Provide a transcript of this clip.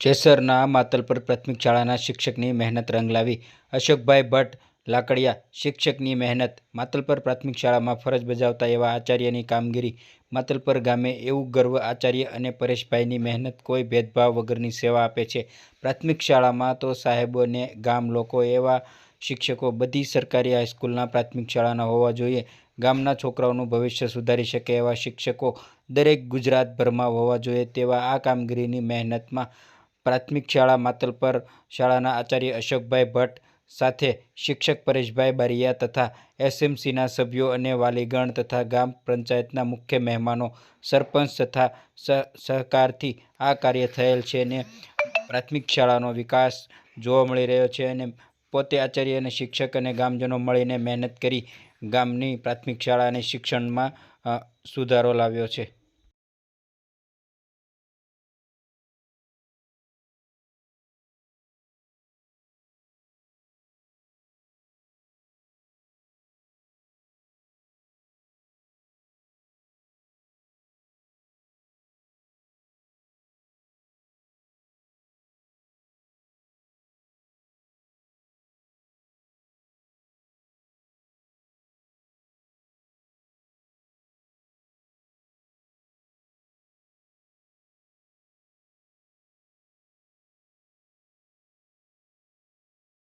જેસરના માતલપર પ્રાથમિક શાળાના શિક્ષકની મહેનત રંગ લાવી. અશોકભાઈ ભટ્ટ, લાકડિયા શિક્ષકની મહેનત. માતલપર પ્રાથમિક શાળામાં ફરજ બજાવતા એવા આચાર્યની કામગીરી. માતલપર ગામે એવું ગર્વ આચાર્ય અને પરેશભાઈની મહેનત કોઈ ભેદભાવ વગરની સેવા આપે છે. પ્રાથમિક શાળામાં તો સાહેબોને ગામ લોકો એવા શિક્ષકો બધી સરકારી હાઈસ્કૂલના પ્રાથમિક શાળાના હોવા જોઈએ. ગામના છોકરાઓનું ભવિષ્ય સુધારી શકે એવા શિક્ષકો દરેક ગુજરાતભરમાં હોવા જોઈએ તેવા આ કામગીરીની મહેનતમાં પ્રાથમિક શાળા માતલપર શાળાના આચાર્ય અશોકભાઈ ભટ્ટ સાથે શિક્ષક પરેશભાઈ બારીયા તથા એસએમસીના સભ્યો અને વાલીગણ તથા ગામ પંચાયતના મુખ્ય મહેમાનો, સરપંચ તથા સહકારથી આ કાર્ય થયેલ છે અને પ્રાથમિક શાળાનો વિકાસ જોવા મળી રહ્યો છે અને પોતે આચાર્ય અને શિક્ષક અને ગામજનો મળીને મહેનત કરી ગામની પ્રાથમિક શાળા અને શિક્ષણમાં સુધારો લાવ્યો છે.